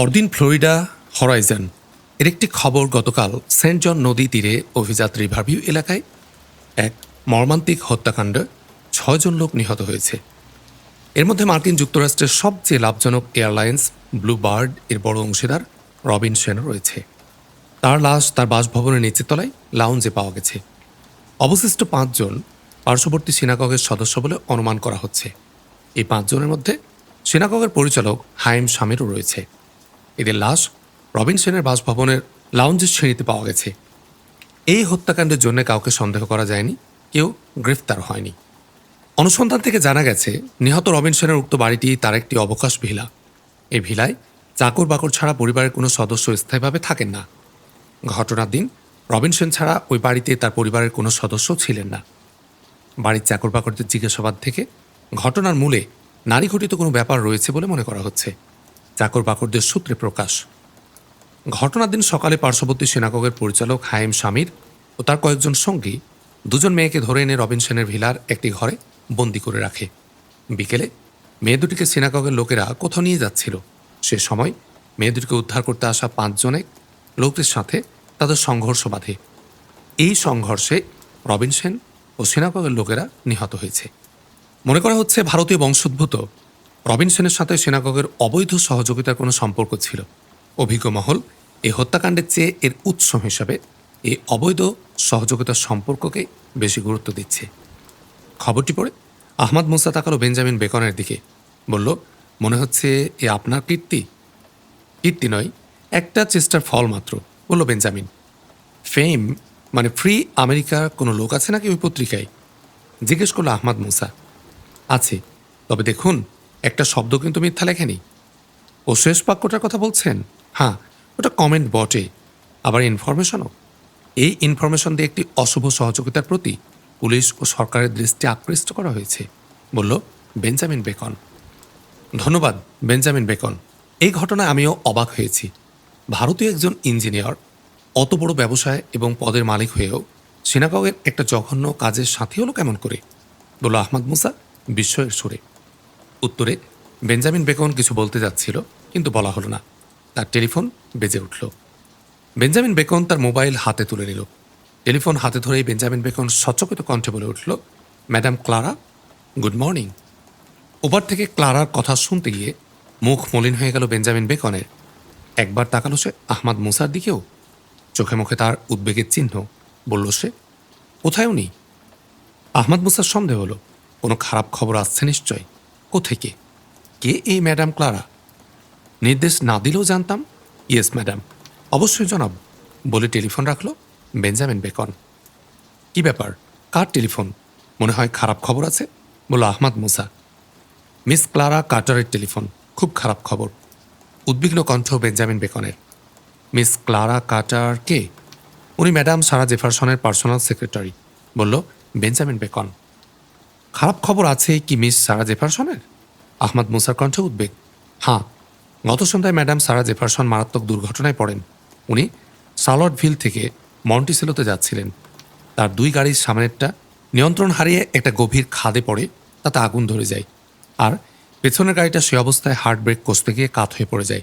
পরদিন Florida Horizon. এর একটি খবর গতকাল সেন্ট জন নদী তীরে অভিজাত রিভারভিউ এলাকায় এক মর্মান্তিক হত্যাকাণ্ড ছয়জন লোক নিহত হয়েছে। এর মধ্যে মার্কিন যুক্তরাষ্ট্রের সবচেয়ে লাভজনক এয়ারলাইন্স ব্লু বার্ড এর বড় অংশীদার রবিন সেনও রয়েছে। তার লাশ তার বাসভবনের নিচের তলায় লাউঞ্জে পাওয়া গেছে। অবশিষ্ট পাঁচজন পার্শ্ববর্তী সিনাগগের সদস্য বলে অনুমান করা হচ্ছে। এই পাঁচজনের মধ্যে সিনাগগের পরিচালক হাইম শামিরও রয়েছে। এদের লাশ রবিন সেনের বাসভবনের লাউঞ্জের শ্রেণীতে পাওয়া গেছে। এই হত্যাকাণ্ডের জন্য কাউকে সন্দেহ করা যায়নি, কেউ গ্রেফতার হয়নি। অনুসন্ধান থেকে জানা গেছে, নিহত রবিন সেনের উক্ত বাড়িটি তার একটি অবকাশ ভিলা। এই ভিলায় চাকর বাকর ছাড়া পরিবারের কোনো সদস্য স্থায়ীভাবে থাকেন না। ঘটনার দিন রবিন সেন ছাড়া ওই বাড়িতে তার পরিবারের কোনো সদস্য ছিলেন না। বাড়ির চাকর বাকরদের জিজ্ঞাসাবাদ থেকে ঘটনার মূলে নারী ঘটিত কোনো ব্যাপার রয়েছে বলে মনে করা হচ্ছে। চাকর বাকরদের সূত্রে প্রকাশ। ঘটনার দিন সকালে পার্শ্ববর্তী সেনাকগের পরিচালক হাইম স্বামীর ও তার কয়েকজন সঙ্গী দুজন মেয়েকে ধরে এনে রবিন সেনের ভিলার একটি ঘরে বন্দি করে রাখে। বিকেলে মেয়ে দুটিকে সিনাগগের লোকেরা কোথাও নিয়ে যাচ্ছিল। সে সময় মেয়ে দুটিকে উদ্ধার করতে আসা পাঁচজনে লোকদের সাথে তাদের সংঘর্ষ বাঁধে। এই সংঘর্ষে রবিন সেন ও সিনাগগের লোকেরা নিহত হয়েছে। মনে করা হচ্ছে ভারতীয় বংশোদ্ভূত রবিন সেনের সাথে সেনাগগের অবৈধ সহযোগিতার কোনো সম্পর্ক ছিল। অভিজ্ঞ মহল এই হত্যাকাণ্ডের চেয়ে এর উৎস হিসাবে এই অবৈধ সহযোগিতার সম্পর্ককে বেশি গুরুত্ব দিচ্ছে। খবরটি পড়ে আহমদ মুসা তাকালো বেঞ্জামিন বেকনের দিকে। বলল, মনে হচ্ছে এ আপনার কীর্তি? কীর্তি নয়, একটা চেষ্টার ফল মাত্র, বলল বেঞ্জামিন। ফেম মানে ফ্রি আমেরিকার কোনো লোক আছে নাকি ওই পত্রিকায়? জিজ্ঞেস করল আহমদ মুসা। আছে, তবে দেখুন। একটা শব্দ কিন্তু মিথ্যা লেখেনি। ও শেষ বাক্যটার কথা বলছেন? হ্যাঁ ওটা কমেন্ট বটে, আবার ইনফরমেশনও এই ইনফরমেশন দিয়ে একটি অশুভ সহযোগিতার প্রতি পুলিশ ও সরকারের দৃষ্টি আকৃষ্ট করা হয়েছে, বলল বেঞ্জামিন বেকন। ধন্যবাদ, বেঞ্জামিন বেকন। এই ঘটনায় আমিও অবাক হয়েছি। ভারতীয় একজন ইঞ্জিনিয়ার, অত বড় ব্যবসায় এবং পদের মালিক হয়েও সিনাগগের একটা জঘন্য কাজের সাথী হলো কেমন করে? বলল আহমদ মুসা, বিস্ময়ের সুরে। উত্তরে, বেঞ্জামিন বেকন কিছু বলতে যাচ্ছিল, কিন্তু বলা হলো না। তার টেলিফোন বেজে উঠল। বেঞ্জামিন বেকন তার মোবাইল হাতে তুলে নিল। টেলিফোন হাতে ধরেই বেঞ্জামিন বেকন সচকিত কণ্ঠে বলে উঠল, ম্যাডাম ক্লারা, গুড মর্নিং। ওপার থেকে ক্লারার কথা শুনতে গিয়ে মুখ মলিন হয়ে গেল বেঞ্জামিন বেকনের একবার তাকালো সে আহমাদ মুসার দিকেও। চোখে মুখে তার উদ্বেগের চিহ্ন। বলল সে, কোথায় উনি? আহমাদ মুসার সন্দেহ হলো, কোনো খারাপ খবর আসছে নিশ্চয় কোথেকে? কে এই ম্যাডাম ক্লারা? নির্দেশ না দিলেও জানতাম, ইয়েস ম্যাডাম। অবশ্যই জানাব, বলে টেলিফোন রাখল বেঞ্জামিন বেকন। কি ব্যাপার? কার টেলিফোন? মনে হয় খারাপ খবর আছে বলল আহমাদ মুসা। মিস ক্লারা কার্টারের টেলিফোন, খুব খারাপ খবর। উদ্বিগ্ন কণ্ঠ বেঞ্জামিন বেকনের। মিস ক্লারা কার্টার কে? উনি ম্যাডাম সারা জেফারসনের পার্সোনাল সেক্রেটারি, বলল বেঞ্জামিন বেকন। খারাপ খবর আছে কি, মিস সারা জেফারসনের? আহমদ মুসার কণ্ঠে উদ্বেগ। হ্যাঁ গত সন্ধ্যায় ম্যাডাম সারা জেফারসন মারাত্মক দুর্ঘটনায় পড়েন। উনি সালটভিল থেকে মন্টিসেলোতে যাচ্ছিলেন। তার দুই গাড়ির সামনেরটা নিয়ন্ত্রণ হারিয়ে একটা গভীর খাদে পড়ে, তাতে আগুন ধরে যায়। আর পেছনের গাড়িটা সে অবস্থায় হার্ট ব্রেক কষতে গিয়ে কাত হয়ে পড়ে যায়।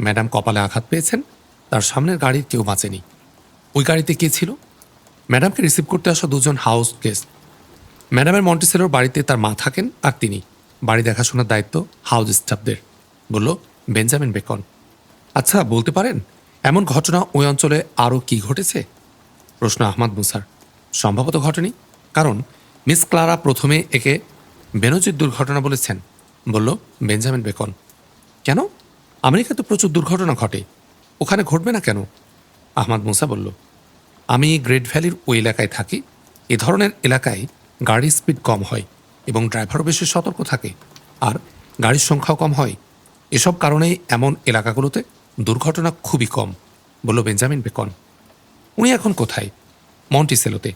ম্যাডাম কপালে আঘাত পেয়েছেন, তার সামনের গাড়ির কেউ বাঁচেনি। ওই গাড়িতে কে ছিল? ম্যাডামকে রিসিভ করতে আসা দুজন হাউস গেস্ট। ম্যাডামের মন্টিসেলোর বাড়িতে তার মা থাকেন আর তিনি। বাড়ি দেখাশোনার দায়িত্ব হাউস স্টাফদের, বলল বেঞ্জামিন বেকন। আচ্ছা বলতে পারেন, এমন ঘটনা ওই অঞ্চলে আরও কি ঘটেছে? প্রশ্ন আহমদ মুসার। সম্ভবত ঘটেনি, কারণ মিস ক্লারা প্রথমে একে বেনজির দুর্ঘটনা বলেছেন, বলল বেঞ্জামিন বেকন। কেন? আমেরিকাতে প্রচুর দুর্ঘটনা ঘটে, ওখানে ঘটবে না কেন? আহমদ মুসা বলল, আমি গ্রেট ভ্যালির ওই এলাকায় থাকি, এ ধরনের এলাকায় গাড়ির স্পিড কম হয় এবং ড্রাইভারও বেশি সতর্ক থাকে, আর গাড়ির সংখ্যাও কম হয়। এসব কারণেই এমন এলাকাগুলোতে দুর্ঘটনা খুবই কম, বলল বেঞ্জামিন বেকন। উনি এখন কোথায়? মন্টিসেলোতে।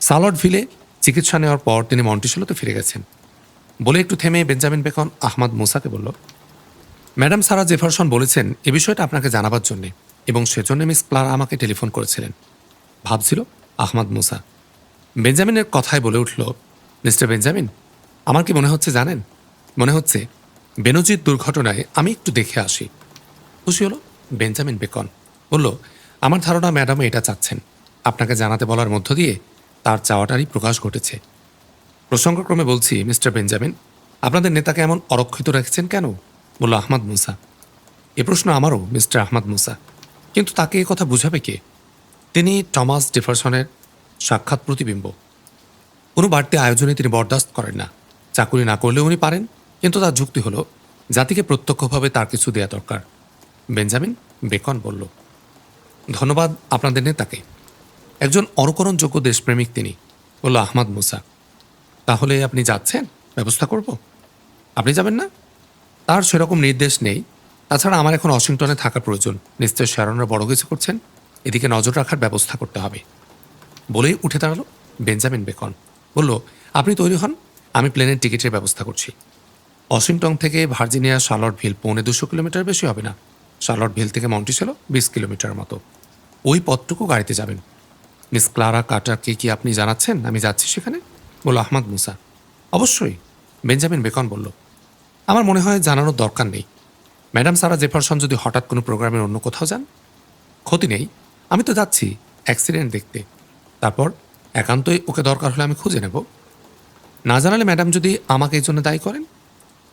সালটভিলে চিকিৎসা নেওয়ার পর তিনি মন্টিসেলোতে ফিরে গেছেন। বলে একটু থেমে বেঞ্জামিন বেকন আহমদ মুসাকে বলল, ম্যাডাম সারা জেফারসন বলেছেন এ বিষয়টা আপনাকে জানাবার জন্যে এবং সেজন্য মিস ক্লারা আমাকে টেলিফোন করেছিলেন। ভাবছিল আহমদ মুসা। বেঞ্জামিনের কথায় বলে উঠল, মিস্টার বেঞ্জামিন, আমার কি মনে হচ্ছে জানেন? মনে হচ্ছে বেনজির দুর্ঘটনায় আমি একটু দেখে আসি। খুশি হলো বেঞ্জামিন বেকন। বলল, আমার ধারণা ম্যাডাম এটা চাচ্ছেন। আপনাকে জানাতে বলার মধ্য দিয়ে তার চাওয়াটারই প্রকাশ ঘটেছে। প্রসঙ্গক্রমে বলছি, মিস্টার বেঞ্জামিন, আপনাদের নেতাকে এমন অরক্ষিত রেখেছেন কেন? বলল, আহমদ মুসা। এ প্রশ্ন আমারও, মিস্টার আহমদ মুসা। কিন্তু তাকে এ কথা বুঝাবে কে? তিনি টমাস ডেফারসনের সাক্ষাৎ প্রতিবিম্ব। কোনো বাড়তি আয়োজনে তিনি বরদাস্ত করেন না। চাকুরি না করলেও উনি পারেন, কিন্তু তার যুক্তি হলো, জাতিকে প্রত্যক্ষভাবে তার কিছু দেয়া দরকার। বেঞ্জামিন বেকন বলল, ধন্যবাদ আপনাদের নেতাকে। একজন অনুকরণযোগ্য দেশপ্রেমিক তিনি, বলল আহমদ মুসা। তাহলে আপনি যাচ্ছেন? ব্যবস্থা করব। আপনি যাবেন না? তার সেরকম নির্দেশ নেই। তাছাড়া আমার এখন ওয়াশিংটনে থাকার প্রয়োজন। নিশ্চয় শ্যারনরা বড় কিছু করছেন। এদিকে নজর রাখার ব্যবস্থা করতে হবে। বলেই উঠে দাঁড়াল বেঞ্জামিন বেকন। বলল, আপনি তৈরি হন, আমি প্লেনের টিকিটের ব্যবস্থা করছি। ওয়াশিংটন থেকে ভার্জিনিয়া শার্লট ভিল পৌনে দুশো কিলোমিটার বেশি হবে না। শার্লট ভিল থেকে মন্টিসেল বিশ কিলোমিটার মতো। ওই পথটুকু গাড়িতে যাবেন। মিস ক্লারা কাটারকে কি আপনি জানাচ্ছেন? আমি যাচ্ছি সেখানে। বলল আহমদ মুসা। অবশ্যই। বেঞ্জামিন বেকন বলল, আমার মনে হয় জানানোর দরকার নেই। ম্যাডাম সারা জেফারসন যদি হঠাৎ কোনো প্রোগ্রামের অন্য কোথাও যান? ক্ষতি নেই। আমি তো যাচ্ছি, অ্যাক্সিডেন্ট দেখতে। তারপর একান্তই ওকে দরকার হলে আমি খুঁজে নেব। না জানালে ম্যাডাম যদি আমাকে এই জন্য দায়ী করেন?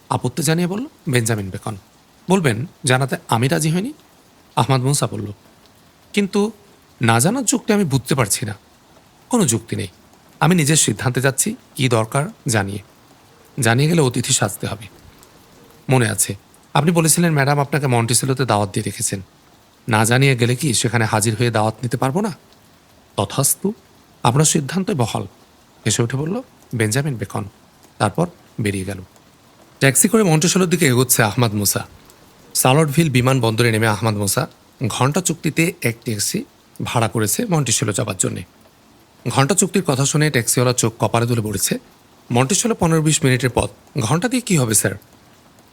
আপত্তি জানিয়ে বলল, বেঞ্জামিন বেকন। বলবেন, জানাতে আমি রাজি হইনি। আহমদ মুসা বলল, কিন্তু না জানার যুক্তি আমি বুঝতে পারছি না। কোনো যুক্তি নেই। আমি নিজের সিদ্ধান্তে যাচ্ছি, কি দরকার জানিয়ে। জানিয়ে গেলে অতিথি সাজতে হবে। মনে আছে, আপনি বলেছিলেন, ম্যাডাম, আপনাকে মন্টিসেলোতে দাওয়াত দিয়ে রেখেছেন। না জানিয়ে গেলে কি সেখানে হাজির হয়ে দাওয়াত নিতে পারব না? তথাস্তু আপনার সিদ্ধান্তই বহাল। হেসে উঠে বলল, বেঞ্জামিন বেকন। তারপর বেরিয়ে গেল। ট্যাক্সি করে মন্টেসলোর দিকে এগোচ্ছে আহমদ মুসা। সালটভিল বিমানবন্দরে নেমে আহমদ মুসা ঘণ্টা চুক্তিতে এক ট্যাক্সি ভাড়া করেছে মন্টিসেলো যাবার জন্যে। ঘণ্টা চুক্তির কথা শুনে ট্যাক্সিওয়ালা চোখ কপালে তুলে পড়েছে। মন্টিসেলো পনেরো বিশ মিনিটের পথ। ঘণ্টা দিয়ে কি হবে, স্যার?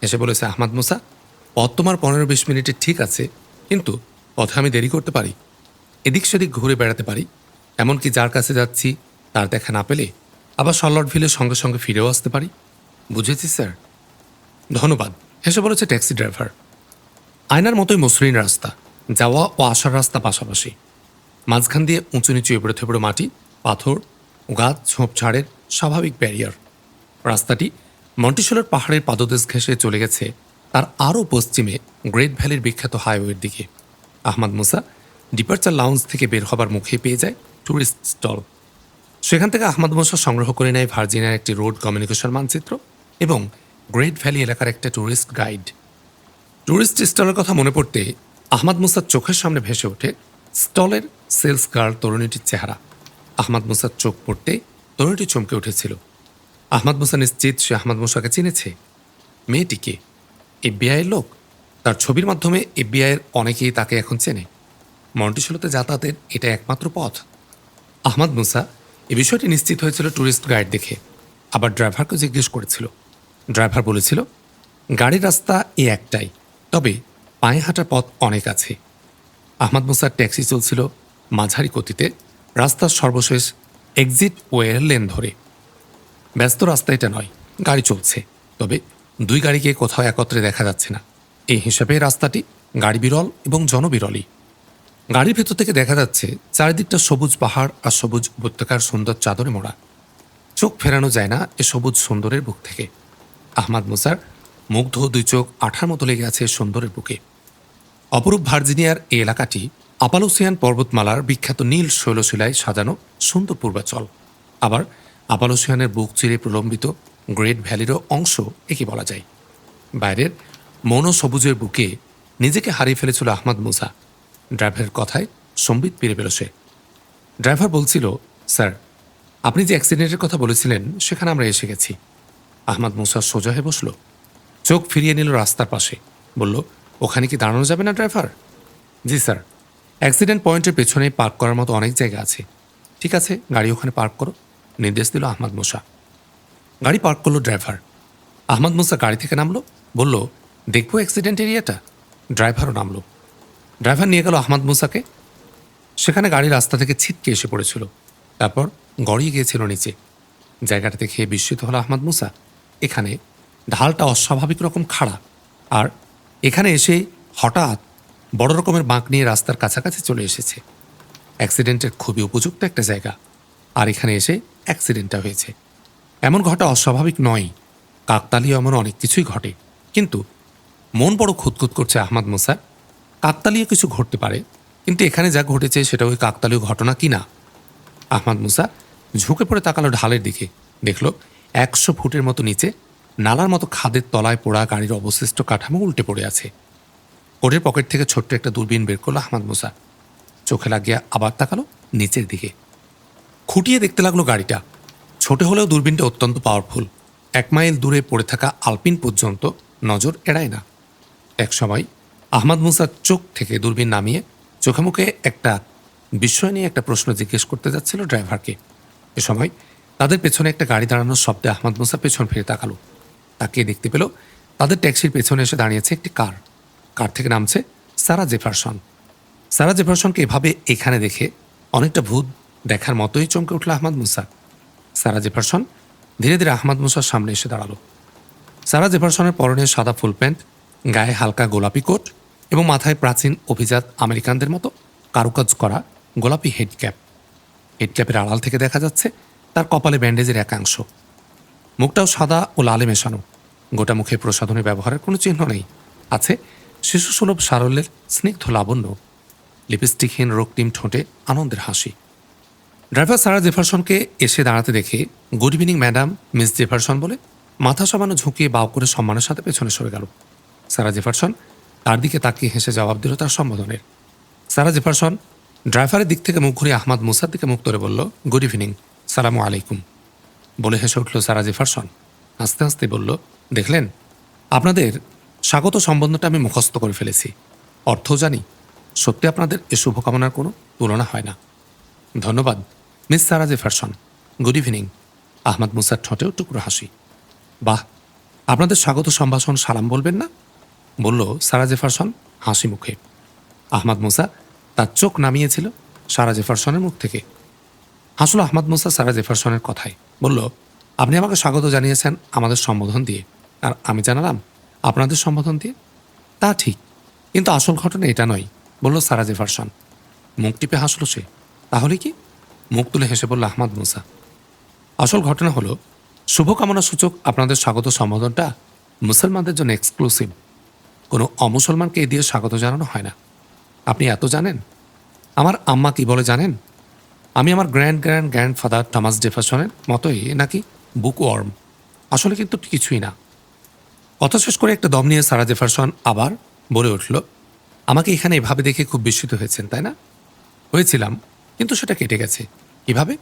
এসে বলেছে, আহমদ মুসা, পথ তোমার পনেরো বিশ মিনিটে ঠিক আছে, কিন্তু পথে আমি দেরি করতে পারি। এদিক সেদিক ঘুরে বেড়াতে পারি, এমনকি যার কাছে যাচ্ছি তার দেখা না পেলে আবার সল্লট ভিলের সঙ্গে সঙ্গে ফিরেও আসতে পারি। বুঝেছি স্যার? ধন্যবাদ। হেসে বলেছে ট্যাক্সি ড্রাইভার। আয়নার মতোই মসৃণ রাস্তা, যাওয়া ও আসার রাস্তা পাশাপাশি। মাঝখান দিয়ে উঁচু নিচু এবড়ো থেবড়ো মাটি, পাথর, গাছ ঝোপঝাড়ের স্বাভাবিক ব্যারিয়ার। রাস্তাটি মন্টিশোলের পাহাড়ের পাদদেশ ঘেঁষে চলে গেছে, তার আরও পশ্চিমে গ্রেট ভ্যালির বিখ্যাত হাইওয়ের দিকে। আহমদ মুসা ডিপার্চার লাউঞ্জ থেকে বের হবার মুখে পেয়ে যায় ট্যুরিস্ট স্টল সেখান থেকে আহমদ মুসা সংগ্রহ করে নেয় ভার্জিনিয়ার একটি রোড কমিউনিকেশন মানচিত্র এবং গ্রেট ভ্যালি এলাকার একটা ট্যুরিস্ট গাইড ট্যুরিস্ট স্টলের কথা মনে পড়তে আহমদ মুসার চোখের সামনে ভেসে ওঠে স্টলের সেলস গার্ল তরুণীটির চেহারা। আহমদ মুসার চোখ পড়তে তরুণীটি চমকে উঠেছিল। আহমদ মুসা নিশ্চিত সে আহমদ মুসাকে চিনেছে। মেয়েটিকে এফবিআইয়ের লোক? তার ছবির মাধ্যমে এফবিআইয়ের অনেকেই তাকে এখন চেনে। মন্টিশোলোতে যাতায়াতের এটা একমাত্র পথ। আহমদ মুসা এ বিষয়টি নিশ্চিত হয়েছিল ট্যুরিস্ট গাইড দেখে। আবার ড্রাইভারকে জিজ্ঞেস করেছিল। ড্রাইভার বলেছিল, গাড়ির রাস্তা এই একটাই, তবে পায়ে হাঁটার পথ অনেক আছে। আহমদ মুসার ট্যাক্সি চলছিল মাঝারি গতিতে, রাস্তার সর্বশেষ এক্সিট ওয়ের লেন ধরে। ব্যস্ত রাস্তা এটা নয়, গাড়ি চলছে, তবে দুই গাড়িকে কোথাও একত্রে দেখা যাচ্ছে না। এই হিসাবে রাস্তাটি গাড়ি বিরল এবং জনবিরলই। গাড়ির ভেতর থেকে দেখা যাচ্ছে চারিদিকটা সবুজ পাহাড় আর সবুজ উপত্যকার সুন্দর চাদরে মোড়া। চোখ ফেরানো যায় না এ সবুজ সুন্দরের বুক থেকে। আহমাদ মুসার মুগ্ধ দুই চোখ আঠার মতো লেগে আছে সুন্দরের বুকে। অপরূপ ভার্জিনিয়ার এই এলাকাটি আপালোসিয়ান পর্বতমালার বিখ্যাত নীল শৈলশিলায় সাজানো সুন্দর পূর্বাচল। আবার আপালোসিয়ানের বুক চিরে প্রলম্বিত গ্রেট ভ্যালিরও অংশ একে বলা যায়। বাইরের মনো সবুজের বুকে নিজেকে হারিয়ে ফেলেছিল আহমদ মুসা। ড্রাইভারের কথায় সম্বিত পেরে পেল সে ড্রাইভার বলছিল, স্যার, আপনি যে অ্যাক্সিডেন্টের কথা বলেছিলেন, সেখানে আমরা এসে গেছি। আহমদ মুসা সোজা হয়ে বসল। চোখ ফিরিয়ে নিল রাস্তার পাশে। বলল, ওখানে কি দাঁড়ানো যাবে না, ড্রাইভার? জি, স্যার। অ্যাক্সিডেন্ট পয়েন্টের পেছনে পার্ক করার মতো অনেক জায়গা আছে। ঠিক আছে, গাড়ি ওখানে পার্ক করো, নির্দেশ দিল আহমদ মুসা। গাড়ি পার্ক করল ড্রাইভার। আহমদ মুসা গাড়ি থেকে নামলো, বলল, দেখব অ্যাক্সিডেন্ট এরিয়াটা। ড্রাইভারও নামলো। ড্রাইভার নিয়ে গেল আহমদ মুসাকে। সেখানে গাড়ি রাস্তা থেকে ছিটকে এসে পড়েছিল। তারপর গড়িয়ে গিয়েছিল নিচে। জায়গাটা দেখে বিস্মিত হলো আহমদ মুসা। এখানে ঢালটা অস্বাভাবিক রকম খাড়া। আর এখানে এসে হঠাৎ বড় রকমের বাঁক নিয়ে রাস্তার কাছাকাছি চলে এসেছে। অ্যাক্সিডেন্টের খুবই উপযুক্ত একটা জায়গা। আর এখানে এসে অ্যাক্সিডেন্টটা হয়েছে। এমন ঘটা অস্বাভাবিক নয়। কাকতালীয় এমন অনেক কিছুই ঘটে। কিন্তু মন বড় খুঁতখুত করছে আহমদ মুসা। কাকতালীয় কিছু ঘটতে পারে। কিন্তু এখানে যা ঘটেছে সেটা ওই কাকতালীয় ঘটনা কি না? আহমদ মুসা ঝুঁকে পড়ে তাকালো ঢালের দিকে। দেখল একশো ফুটের মতো নিচে নালার মতো খাদের তলায় পোড়া গাড়ির অবশিষ্ট কাঠামো উল্টে পড়ে আছে। কোটের পকেট থেকে ছোট্ট একটা দূরবীন বের করল আহমদ মুসা। চোখে লাগিয়ে আবার তাকালো নিচের দিকে। খুঁটিয়ে দেখতে লাগল গাড়িটা। ছোট হলেও দূরবীনটা অত্যন্ত পাওয়ারফুল এক মাইল দূরে পড়ে থাকা আলপিন পর্যন্ত নজর এড়ায় না। এক সময় আহমদ মুসার চোখ থেকে দূরবীন নামিয়ে চোখে মুখে একটা বিষয় নিয়ে একটা প্রশ্ন জিজ্ঞেস করতে যাচ্ছিল ড্রাইভারকে। এ সময় তাদের পেছনে একটা গাড়ি দাঁড়ানোর শব্দে আহমদ মুসা পেছন ফিরে তাকালো। তাকিয়ে দেখতে পেল তাদের ট্যাক্সির পেছনে এসে দাঁড়িয়েছে একটি কার। কার থেকে নামছে সারা জেফারসন। সারা জেফারসনকে এভাবে এখানে দেখে অনেকটা ভূত দেখার মতোই চমকে উঠল আহমদ মুসা। সারা জেফারসন ধীরে ধীরে আহমদ মুসার সামনে এসে দাঁড়াল। সারা জেফারসনের পরনে সাদা ফুল প্যান্ট, গায়ে হালকা গোলাপি কোট এবং মাথায় প্রাচীন অভিজাত আমেরিকানদের মতো কারুকাজ করা গোলাপি হেড ক্যাপ হেড ক্যাপের আড়াল থেকে দেখা যাচ্ছে তার কপালে ব্যান্ডেজের একাংশ। মুখটাও সাদা ও লালে মেশানো। গোটা মুখে প্রসাধনী ব্যবহারের কোনো চিহ্ন নেই। আছে শিশুসুলভ সারল্যের স্নিগ্ধ লাবণ্য। লিপস্টিকহীন রক্তিম ঠোঁটে আনন্দের হাসি। ড্রাইভার সারা জেফারসনকে এসে দাঁড়াতে দেখে good evening, madam, Miss Jefferson বলে মাথা সামান্য ঝুঁকিয়ে বাউ করে সম্মানের সাথে পেছনে সরে গেল। সারা জেফারসন তার দিকে তাকিয়ে হেসে জবাব দিল তার সম্বোধনের। সারা জেফারসন ড্রাইভারের দিক থেকে মুখ ঘুরিয়ে আহমাদ মুসার দিকে মুখ করে বলল গুড ইভিনিং সালামু আলাইকুম। বলে হেসে উঠল সারা জেফারসন। আস্তে আস্তে বলল, দেখলেন, আপনাদের স্বাগত সম্বন্ধটা আমি মুখস্থ করে ফেলেছি। অর্থ জানি, সত্যি আপনাদের এ শুভকামনার কোনো তুলনা হয় না। ধন্যবাদ, Miss Sarah Jefferson. Good evening Ahmad মুসার ঠোঁটেও টুকরো হাসি। বাহ, আপনাদের স্বাগত সম্ভাষণ সালাম বলবেন না? বলল, সারা জেফারসন? হাসি মুখে। আহমদ মুসা তার চোখ নামিয়েছিল সারা জেফারসনের মুখ থেকে। হাসল আহমদ মুসা সারা জেফারসনের কথায়। বলল, আপনি আমাকে স্বাগত জানিয়েছেন আমাদের সম্বোধন দিয়ে। আর আমি জানালাম, আপনাদের সম্বোধন দিয়ে? তা ঠিক, কিন্তু আসল ঘটনা এটা নয়, বলল সারা জেফারসন। মুখ টিপে হাসলো সে। তাহলে কি? মুখ তুলে হেসে বলল আহমদ মুসা। আসল ঘটনা হলো, শুভকামনা সূচক আপনাদের স্বাগত সম্বোধনটা মুসলমানদের জন্য এক্সক্লুসিভ কোনো অমুসলমানকে এ দিয়ে স্বাগত জানানো হয় না। আপনি এত জানেন? আমার আম্মা কি বলে জানেন? আমি আমার grand grand grandfather Thomas জেফারসনের মতোই নাকি বুক ওয়ার্ম আসলে কিন্তু কিছুই না। কথা শেষ করে একটা দম নিয়ে সারা জেফারসন আবার বলে উঠল, আমাকে এখানে এভাবে দেখে খুব বিস্মিত হয়েছেন, তাই না? হয়েছিলাম, কিন্তু সেটা কেটে গেছে। কীভাবে?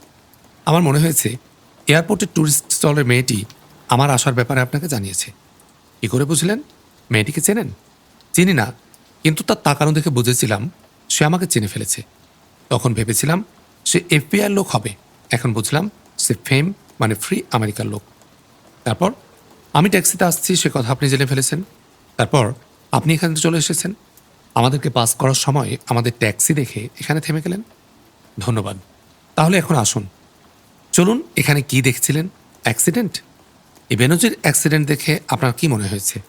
আমার মনে হয়েছে, এয়ারপোর্টের ট্যুরিস্ট স্টলের মেয়েটি আমার আসার ব্যাপারে আপনাকে জানিয়েছে। কী করে বুঝলেন? মেয়েটিকে চেনেন? চিনি না, কিন্তু তার তাকানো দেখে বুঝেছিলাম সে আমাকে চিনে ফেলেছে। তখন ভেবেছিলাম সে এফবিআই লোক হবে। এখন বুঝলাম সে ফেম মানে ফ্রি আমেরিকার লোক। তারপর, আমি ট্যাক্সিতে আসছি, সে কথা আপনি জেনে ফেলেছেন। তারপর, আপনি এখানে চলে এসেছেন। আমাদেরকে পাস করার সময় আমাদের ট্যাক্সি দেখে এখানে থেমে গেলেন। ধন্যবাদ। তাহলে এখন আসুন। চলুন, এখানে কি দেখছিলেন? অ্যাক্সিডেন্ট? এই বেনজির অ্যাক্সিডেন্ট দেখে আপনার কি মনে হয়েছে?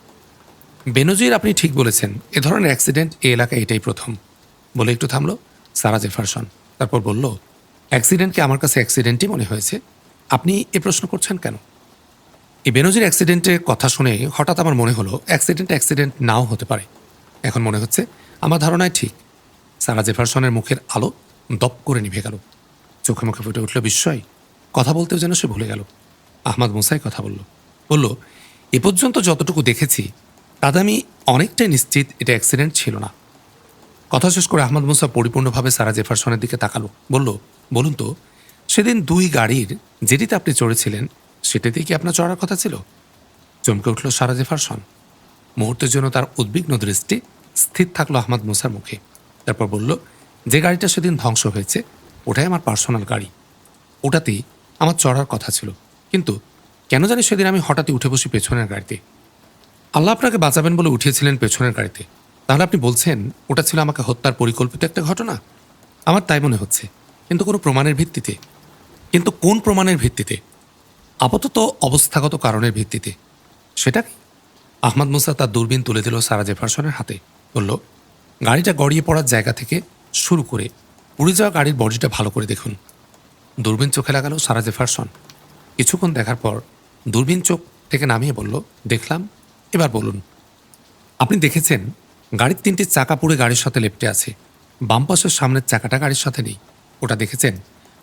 বেনজির, আপনি ঠিক বলেছেন, এ ধরনের অ্যাক্সিডেন্ট এ এলাকায় এটাই প্রথম। বলে একটু থামলো সারা জেফারসন। তারপর বলল অ্যাক্সিডেন্টকে আমার কাছে অ্যাক্সিডেন্টই মনে হয়েছে? আপনি এ প্রশ্ন করছেন কেন? এই বেনজির অ্যাক্সিডেন্টের কথা শুনে হঠাৎ আমার মনে হলো অ্যাক্সিডেন্ট অ্যাক্সিডেন্ট নাও হতে পারে। এখন মনে হচ্ছে আমার ধারণায় ঠিক। সারা জেফারসনের মুখের আলো দপ করে নিভে গেল। চোখে মুখে ফুটে উঠল বিস্ময়। কথা বলতেও যেন সে ভুলে গেল। আহমাদ মুসাই কথা বলল। বলল, এ পর্যন্ত যতটুকু দেখেছি তাতে আমি অনেকটাই নিশ্চিত এটা অ্যাক্সিডেন্ট ছিল না। কথা শেষ করে আহমদ মুসা পরিপূর্ণভাবে সারা জেফারসনের দিকে তাকালো। বলল, বলুন তো, সেদিন দুই গাড়ির যেটিতে আপনি চড়েছিলেন, সেটাতে কি আপনার চড়ার কথা ছিল? চমকে উঠল সারা জেফারসন। মুহূর্তের জন্য তার উদ্বিগ্ন দৃষ্টি স্থির থাকল আহমদ মুসার মুখে। তারপর বলল, যে গাড়িটা সেদিন ধ্বংস হয়েছে, ওটাই আমার পার্সোনাল গাড়ি। ওটাতেই আমার চড়ার কথা ছিল। কিন্তু কেন জানি সেদিন আমি হঠাৎই উঠে বসি পেছনের গাড়িতে। আল্লাহ আপনাকে বাঁচাবেন বলে উঠিয়েছিলেন পেছনের গাড়িতে। তাহলে আপনি বলছেন, ওটা ছিল আমাকে হত্যার পরিকল্পিত একটা ঘটনা? আমার তাই মনে হচ্ছে। কিন্তু কোনো প্রমাণের ভিত্তিতে। কিন্তু কোন প্রমাণের ভিত্তিতে? আপাতত অবস্থাগত কারণের ভিত্তিতে। সেটা কি? আহমদ মুসা তার দূরবীন তুলে দিল সারা জেফারসনের হাতে। বলল, গাড়িটা গড়িয়ে পড়ার জায়গা থেকে শুরু করে উড়ে যাওয়া গাড়ির বডিটা ভালো করে দেখুন। দূরবীন চোখে লাগালো সারা জেফারসন। কিছুক্ষণ দেখার পর দূরবীন চোখ থেকে নামিয়ে বলল, দেখলাম এবার বলুন, আপনি দেখেছেন গাড়ির তিনটি চাকা পুড়ে গাড়ির সাথে লেপটে আছে? বাম পাশের সামনের চাকাটা গাড়ির সাথে নেই। ওটা দেখেছেন?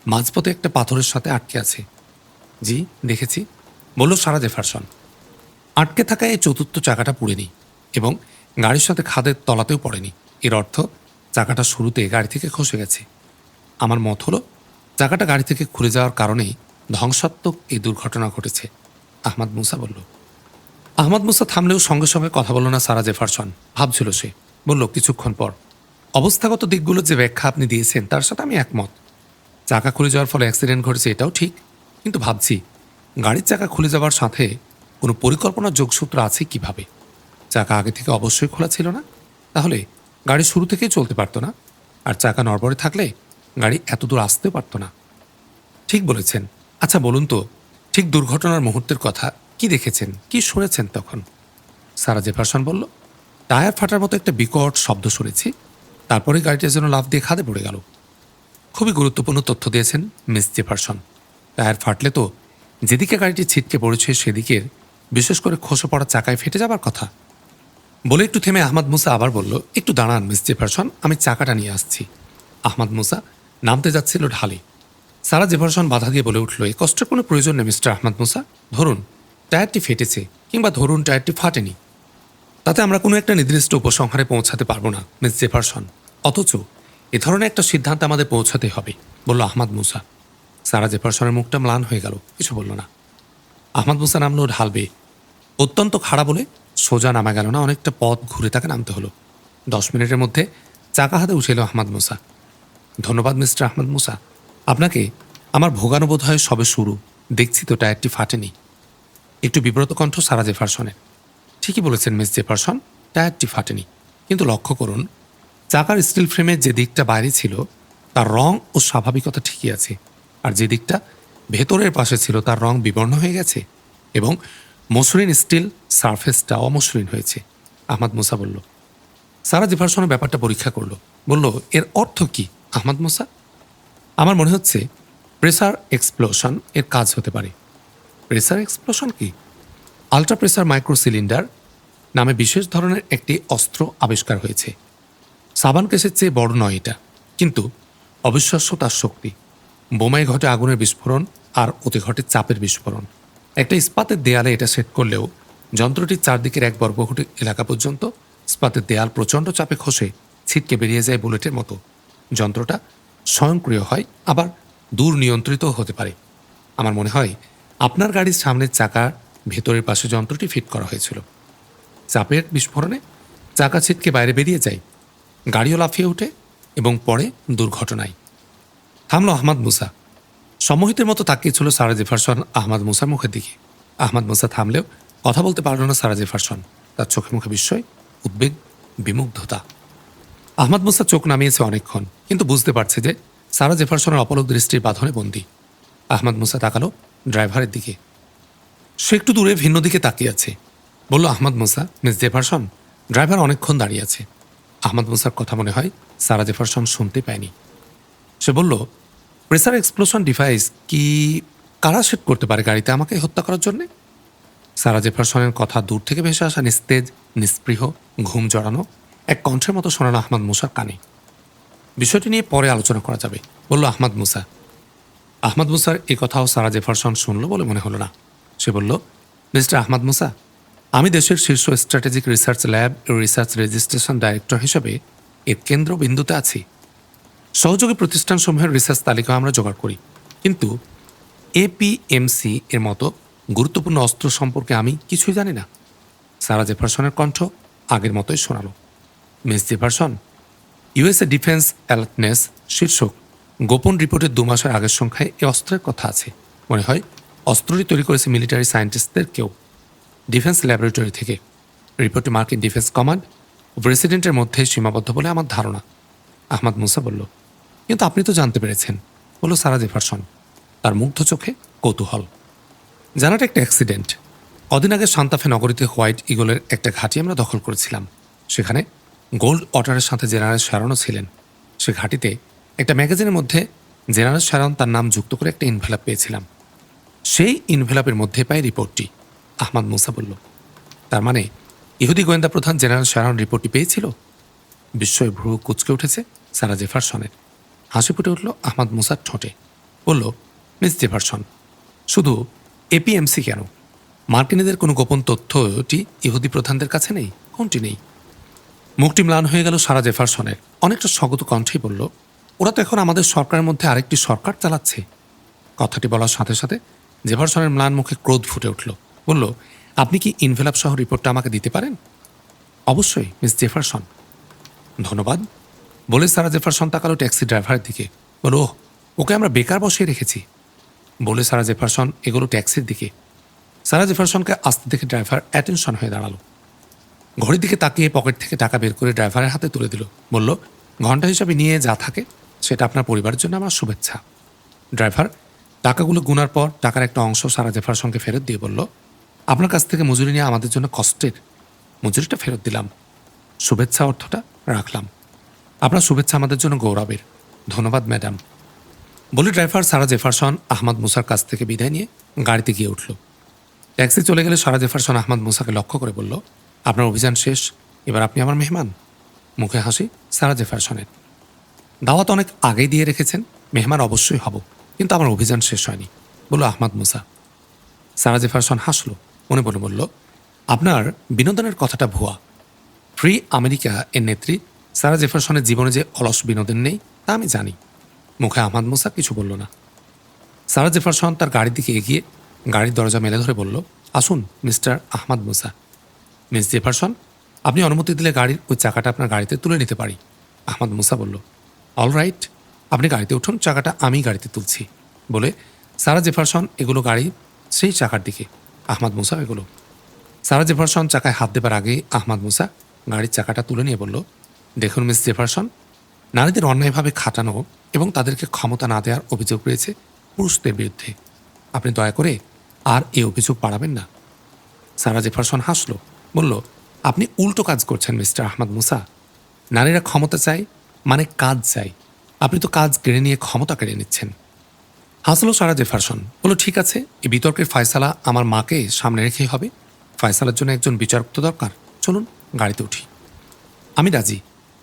মাঝপথে একটা পাথরের সাথে আটকে আছে। জি, দেখেছি। বলল, সারা জেফারসন। আটকে থাকা এই চতুর্থ চাকাটা পুড়েনি এবং গাড়ির সাথে খাদের তলাতেও পড়েনি। এর অর্থ চাকাটা শুরুতে গাড়ি থেকে খসে গেছে। আমার মত হলো, চাকাটা গাড়ি থেকে খুলে যাওয়ার কারণেই ধ্বংসাত্মক এই দুর্ঘটনা ঘটেছে। আহমদ মুসা বলল আহমদ মুসা থামলেও সঙ্গে সঙ্গে কথা বলল না সারা জেফারসন। ভাবছিল সে। বলল, কিছুক্ষণ পর। অবস্থাগত দিকগুলোর যে ব্যাখ্যা আপনি দিয়েছেন, তার সাথে আমি একমত। চাকা খুলে যাওয়ার ফলে অ্যাক্সিডেন্ট ঘটেছে, এটাও ঠিক। কিন্তু ভাবছি, গাড়ির চাকা খুলে যাওয়ার সাথে কোনো পরিকল্পনার যোগসূত্র আছে কীভাবে? চাকা আগে থেকে অবশ্যই খোলা ছিল না। তাহলে গাড়ি শুরু থেকেই চলতে পারতো না। আর চাকা নড়বড়ে থাকলে গাড়ি এত দূর আসতেও পারতো না। ঠিক বলেছেন। আচ্ছা বলুন তো, ঠিক দুর্ঘটনার মুহূর্তের কথা কি দেখেছেন? কি শুনেছেন তখন? সারা জেফারসন বলল, টায়ার ফাটার মতো একটা বিকট শব্দ শুনেছি। তারপরে গাড়িটা যেন লাফ দিয়ে খাদে পড়ে গেল। খুবই গুরুত্বপূর্ণ তথ্য দিয়েছেন মিস জেফারসন। টায়ার ফাটলে তো যেদিকে গাড়িটি ছিটকে পড়েছে সেদিকের বিশেষ করে খসে পড়া চাকায় ফেটে যাবার কথা। বলে একটু থেমে আহমদ মুসা আবার বলল, একটু দাঁড়ান মিস জেফারসন, আমি চাকাটা নিয়ে আসছি। আহমদ মুসা নামতে যাচ্ছিল ঢালে। সারা জেফারসন বাধা দিয়ে বলে উঠল এই কষ্টের কোনো প্রয়োজন নেই মিস্টার আহমদ মুসা। ধরুন টায়ারটি ফেটেছে কিংবা ধরুন টায়ারটি ফাটেনি। তাতে আমরা কোনো একটা নির্দিষ্ট উপসংহারে পৌঁছাতে পারব না, মিস জেফারসন। অথচ এ ধরনের একটা সিদ্ধান্ত আমাদের পৌঁছাতে হবে, বলল আহমদ মুসা। সারা জেফারসনের মুখটা ম্লান হয়ে গেল, কিছু বলল না। আহমদ মুসা নামলো ঢালবে অত্যন্ত খাড়া বলে সোজা নামা গেল না, অনেকটা পথ ঘুরে তাকে নামতে হলো। দশ মিনিটের মধ্যে চাকা হাতে উঠে এলো আহমদ মুসা। ধন্যবাদ, মিস্টার আহমদ মুসা। আপনাকে আমার ভোগানুবোধ হয় সবে শুরু। দেখছি তো টায়ারটি ফাটেনি। একটু বিব্রত কণ্ঠ সারা জেফারসনের। ঠিকই বলেছেন মিস জেফারসন টায়ারটি ফাটেনি। কিন্তু লক্ষ্য করুন, চাকার স্টিল ফ্রেমের যে দিকটা বাইরে ছিল, তার রং ও স্বাভাবিকতা ঠিকই আছে। আর যে দিকটা ভেতরের পাশে ছিল, তার রং বিবর্ণ হয়ে গেছে এবং মসৃণ স্টিল সারফেসটা অমসৃণ হয়েছে, আহমদ মুসা বলল। সারা জেফারসনের ব্যাপারটা পরীক্ষা করল। বলল, এর অর্থ কি, আহমদ মুসা? আমার মনে হচ্ছে প্রেসার এক্সপ্লোশন এর কাজ হতে পারে। প্রেসার এক্সপ্লোশন কি? আলট্রা প্রেসার মাইক্রো সিলিন্ডার নামে বিশেষ ধরনের একটি অস্ত্র আবিষ্কার হয়েছে। সাবান কেসের চেয়ে বড় নয় এটা, কিন্তু অবিশ্বাস্য তার শক্তি। বোমায় ঘটে আগুনের বিস্ফোরণ আর অতি ঘটে চাপের বিস্ফোরণ। একটা ইস্পাতের দেয়ালে এটা সেট করলেও যন্ত্রটির চারদিকের এক বর্গফুট এলাকা পর্যন্ত ইস্পাতের দেয়াল প্রচণ্ড চাপে খসে, ছিটকে বেরিয়ে যায় বুলেটের মতো। যন্ত্রটা স্বয়ংক্রিয় হয়, আবার দূর নিয়ন্ত্রিত হতে পারে। আমার মনে হয় আপনার গাড়ির সামনের চাকা ভেতরের পাশে যন্ত্রটি ফিট করা হয়েছিল। চাপের বিস্ফোরণে চাকা ছিটকে বাইরে বেরিয়ে যায়। গাড়িও লাফিয়ে ওঠে এবং পরে দুর্ঘটনায়। থামল আহমদ মুসা। সম্মোহিতের মতো তাকিয়েছিল সারা জেফারসন আহমদ মুসার মুখের দিকে। আহমদ মুসা থামলেও কথা বলতে পারল না সারা জেফারসন। তার চোখে মুখে বিস্ময়, উদ্বেগ, বিমুগ্ধতা। আহমদ মুসা চোখ নামিয়েছে অনেকক্ষণ, কিন্তু বুঝতে পারছে যে সারা জেফারসনের অপলক দৃষ্টির বাঁধনে বন্দী। আহমদ মুসা তাকালো ড্রাইভারের দিকে। সে একটু দূরে ভিন্ন দিকে তাকিয়ে আছে। বলল, Ahmad Musa, Miss Jefferson, driver অনেকক্ষণ দাঁড়িয়ে আছে। আহমদ মোসার কথা মনে হয় সারা জেফারসন শুনতে পায়নি। সে বলল, প্রেসার এক্সপ্লোশন ডিভাইস কি কারা সেট করতে পারে গাড়িতে আমাকে হত্যা করার জন্যে? সারা জেফারসনের কথা দূর থেকে ভেসে আসা নিস্তেজ, নিস্পৃহ, ঘুম জড়ানো এক কণ্ঠের মতো শোনানো আহমদ মুসার কানে। বিষয়টি নিয়ে পরে আলোচনা করা যাবে। বলল, আহমদ মুসা আহমদ মুসার এই কথাও সারা জেফারসন শুনল বলে মনে হলো না। সে বলল, মিস্টার আহমদ মুসা, আমি দেশের শীর্ষ strategic research lab, research registration director হিসেবে এর কেন্দ্রবিন্দুতে আছি। সহযোগী প্রতিষ্ঠানসমূহের রিসার্চ তালিকা আমরা জোগাড় করি। কিন্তু এপিএমসি এর মতো গুরুত্বপূর্ণ অস্ত্র সম্পর্কে আমি কিছুই জানি না। সারা জেফারসনের কণ্ঠ আগের মতোই শোনালো। Miss Jefferson USA defence alertness শীর্ষক গোপন রিপোর্টের দু মাসের আগের সংখ্যায় এই অস্ত্রের কথা আছে। মনে হয় অস্ত্রটি তৈরি করেছে মিলিটারি সায়েন্টিস্টদের কেউ। ডিফেন্স ল্যাবরেটরি থেকে। রিপোর্টটি মার্কিন ডিফেন্স কমান্ড প্রেসিডেন্টের মধ্যে সীমাবদ্ধ বলে আমার ধারণা। আহমদ মুসা বলল, কিন্তু আপনি তো জানতে পেরেছেন, বলল সারা জেফারসন। তার মুগ্ধ চোখে কৌতূহল। জানাটা একটা অ্যাক্সিডেন্ট। কদিন আগে সান্তাফে নগরীতে হোয়াইট ইগলের একটা ঘাঁটি আমরা দখল করেছিলাম। সেখানে গোল্ড ওয়াটারের সাথে জেনারেল শ্যারনও ছিলেন। সে ঘাটিতে ম্যাগাজিনের মধ্যে জেনারেল শ্যারন তার নাম যুক্ত করে একটা ইনভেলাপ পেয়েছিলাম। সেই ইনভেলাপের মধ্যে পাই রিপোর্টটি, আহমদ মুসা বলল। তার মানে ইহুদি গোয়েন্দা প্রধান জেনারেল শ্যারন রিপোর্টটি পেয়েছিল? বিস্ময় ভ্রু কুচকে উঠেছে সারা জেফারসনের। হাসি ফুটে উঠল আহমদ মুসার ঠোঁটে। বলল, মিস জেফারসন, শুধু এপিএমসি কেন? মার্কিনীদের কোনো গোপন তথ্যটি ইহুদি প্রধানদের কাছে নেই? কোনটি নেই? মুখটি ম্লান হয়ে গেল সারা জেফারসনের। অনেকটা স্বগত কণ্ঠেই বলল ওরা তো এখন আমাদের সরকারের মধ্যে আরেকটি সরকার চালাচ্ছে। কথাটি বলার সাথে সাথে জেফারসনের ম্লান মুখে ক্রোধ ফুটে উঠল। বলল আপনি কি ইনভেলাপ সহ রিপোর্টটা আমাকে দিতে পারেন? অবশ্যই মিস জেফারসন ধন্যবাদ। বলে সারা জেফারসন তাকালো ট্যাক্সি ড্রাইভারের দিকে। বলো "ওহ, ওকে আমরা বেকার বসিয়ে রেখেছি। বলে সারা জেফারসন এগুলো ট্যাক্সির দিকে। সারা জেফারসনকে আসতে দেখে ড্রাইভার অ্যাটেনশন হয়ে দাঁড়াল। ঘড়ির দিকে তাকিয়ে পকেট থেকে টাকা বের করে ড্রাইভারের হাতে তুলে দিল। বলল ঘণ্টা হিসাবে নিয়ে যা থাকে। সেটা আপনার পরিবারের জন্য আমার শুভেচ্ছা। ড্রাইভার, টাকাগুলো গুনার পর টাকার একটা অংশ সারা জেফারসনকে ফেরত দিয়ে বলল, আপনার কাছ থেকে মজুরি নিয়ে আমাদের জন্য কষ্টের। মজুরিটা ফেরত দিলাম। শুভেচ্ছা অর্থটা রাখলাম। আপনার শুভেচ্ছা আমাদের জন্য গৌরবের। ধন্যবাদ, ম্যাডাম। বলে ড্রাইভার সারা জেফারসন আহমদ মুসার কাছ থেকে বিদায় নিয়ে গাড়িতে গিয়ে উঠল। ট্যাক্সি চলে গেলে সারা জেফারসন আহমদ মুসাকে লক্ষ্য করে বলল, আপনার অভিযান শেষ, এবার আপনি আমার মেহমান। মুখে হাসি সারা জেফারসনের। দাওয়াত অনেক আগেই দিয়ে রেখেছেন, মেহমান অবশ্যই হব, কিন্তু আমার অভিযান শেষ হয়নি, বলল আহমদ মুসা। সারা জেফারসন হাসলো, মনে মনে বলল, আপনার বিনোদনের কথাটা ভুয়া। ফ্রি আমেরিকা এর নেত্রী সারা জেফারসনের জীবনে যে অলস বিনোদন নেই, তা আমি জানি। মুখে আহমদ মুসা কিছু বলল না। সারা জেফারসন তার গাড়ির দিকে এগিয়ে গাড়ির দরজা মেলে ধরে বলল, আসুন, Mister Ahmad Musa. Miss Jefferson আপনি অনুমতি দিলে গাড়ির ওই চাকাটা আপনার গাড়িতে তুলে নিতে পারি। আহমদ মুসা বলল অল রাইট আপনি গাড়িতে উঠুন, চাকাটা আমি গাড়িতে তুলছি, বলে সারা জেফারসন এগুলো গাড়ি, সেই চাকার দিকে, আহমদ মুসা এগুলো। সারা জেফারসন চাকায় হাত দেবার আগে আহমদ মুসা গাড়ির চাকাটা তুলে নিয়ে বলল, দেখুন, মিস জেফারসন, নারীদের অন্যায়ভাবে খাটানো এবং তাদেরকে ক্ষমতা না দেওয়ার অভিযোগ রয়েছে পুরুষদের বিরুদ্ধে। আপনি দয়া করে আর এই অভিযোগ বাড়াবেন না। সারা জেফারসন হাসলো, বলল, আপনি উল্টো কাজ করছেন, মিস্টার আহমদ মুসা। নারীরা ক্ষমতা চায় মানে কাজ চাই। আপনি তো কাজ কেড়ে নিয়ে ক্ষমতা কেড়ে নিচ্ছেন। হাসলো সারা জেফারসন। বলল, ঠিক আছে, এই বিতর্কের ফয়সালা আমার মাকে সামনে রেখেই হবে। ফয়সালার জন্য একজন বিচারক তো দরকার। চলুন, গাড়িতে উঠি। আমি রাজি।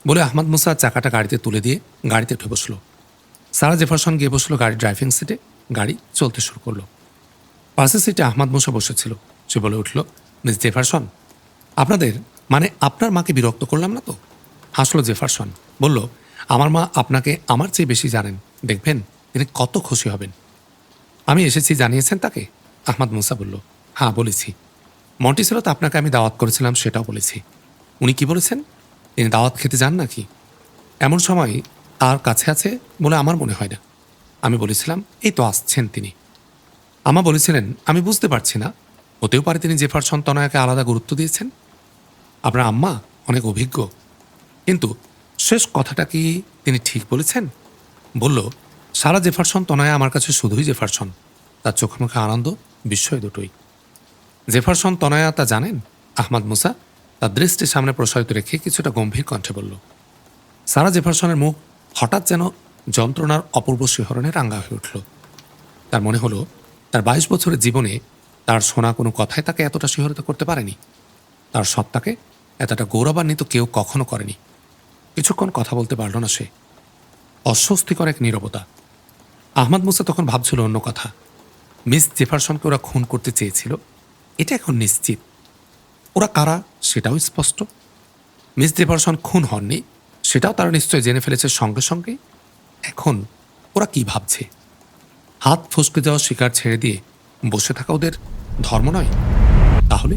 বলে আহমদ মুসা চাকাটা গাড়িতে তুলে দিয়ে গাড়িতে উঠে বসল। সারা জেফারসন গিয়ে বসল গাড়ির ড্রাইভিং সিটে। গাড়ি চলতে শুরু করল। পাশের সিটে আহমদ মুসা বসেছিল। সে বলে উঠল, মিস জেফারসন, আপনাদের মানে আপনার মাকে বিরক্ত করলাম না তো? হাসলো জেফারসন। বলল, আমার মা আপনাকে আমার চেয়ে বেশি জানেন। দেখবেন তিনি কত খুশি হবেন। আমি এসেছি জানিয়েছেন তাকে? আহমদ মুসা বলল হ্যাঁ বলেছি। মন্টিসেরত আপনাকে আমি দাওয়াত করেছিলাম, সেটাও বলেছি। উনি কি বলেছেন? তিনি দাওয়াত খেতে যান নাকি? এমন সময় তার কাছে আছে বলে আমার মনে হয় না। আমি বলেছিলাম, এই তো আসছেন তিনি। আমা বলেছিলেন, আমি বুঝতে পারছি না। হতেও পারে তিনি জেফারসন তনয়াকে আলাদা গুরুত্ব দিয়েছেন। আপনার আম্মা অনেক অভিজ্ঞ। কিন্তু শেষ কথাটা কি তিনি ঠিক বলেছেন? বলল, সারা জেফারসন তনয়া আমার কাছে শুধুই জেফারসন। তার চোখে মুখে আনন্দ, বিস্ময় দুটোই। জেফারসন তনয়া তা জানেন? আহমদ মুসা তার দৃষ্টি সামনে প্রসারিত রেখে কিছুটা গম্ভীর কণ্ঠে বলল, সারা জেফারসনের মুখ হঠাৎ যেন যন্ত্রণার অপূর্ব শিহরণে রাঙ্গা হয়ে উঠল। তার মনে হলো, তার বাইশ বছরের জীবনে তার শোনা কোনো কথাই তাকে এতটা শিহরিত করতে পারেনি। তার সত্তাকে এতটা গৌরবান্বিত কেউ কখনো করেনি। কিছুক্ষণ কথা বলতে পারল না সে। অস্বস্তিকর এক নীরবতা। আহমদ মুসা তখন ভাবছিল অন্য কথা। মিস জেফারসনকে ওরা খুন করতে চেয়েছিল, এটা এখন নিশ্চিত। ওরা কারা সেটাও স্পষ্ট। মিস জেফারসন খুন হননি, সেটাও তারা নিশ্চয় জেনে ফেলেছে সঙ্গে সঙ্গে। এখন ওরা কি ভাবছে? হাত ফসকে যাওয়া শিকার ছেড়ে দিয়ে বসে থাকা ওদের ধর্ম নয়? তাহলে